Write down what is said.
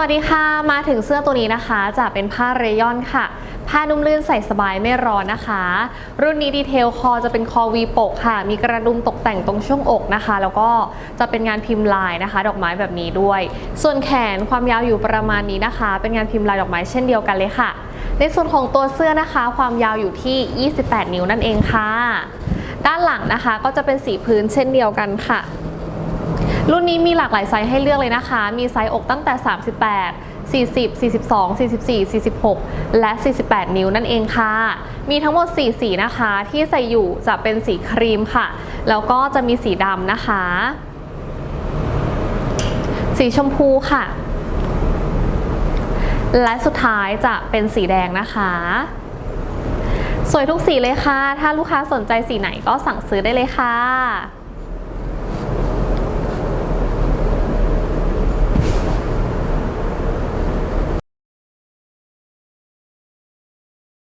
วัสดีค่ะ มาถึงเสื้อตัวนี้นะคะ จะเป็นผ้าเรยอนค่ะ ผ้านุ่มลื่นใส่สบายไม่ร้อนนะคะ รุ่นนี้ดีเทลคอจะเป็นคอวีปกค่ะ มีกระดุมตกแต่งตรงช่วงอกนะคะ แล้วก็จะเป็นงานพิมพ์ลายนะคะ ดอกไม้แบบนี้ด้วย ส่วนแขนความยาวอยู่ประมาณนี้นะคะ เป็นงานพิมพ์ลายดอกไม้เช่นเดียวกันเลยค่ะ ในส่วนของตัวเสื้อนะคะ ความยาวอยู่ที่ 28 นิ้วนั่นเองค่ะ ด้านหลังนะคะก็จะเป็นสีพื้นเช่นเดียวกันค่ะ รุ่นนี้มีหลากหลายไซส์ให้เลือกเลยนะคะ มีไซส์อกตั้งแต่ 38 40 42 44 46 และ 48 นิ้วนั่นเองค่ะ มีทั้งหมด 4 สีนะคะ ที่ใส่อยู่จะเป็นสีครีมค่ะ แล้วก็จะมีสีดำนะคะ สีชมพูค่ะ และสุดท้ายจะเป็นสีแดงนะคะ สวยทุกสีเลยค่ะ ถ้าลูกค้าสนใจสีไหนก็สั่งซื้อได้เลยค่ะ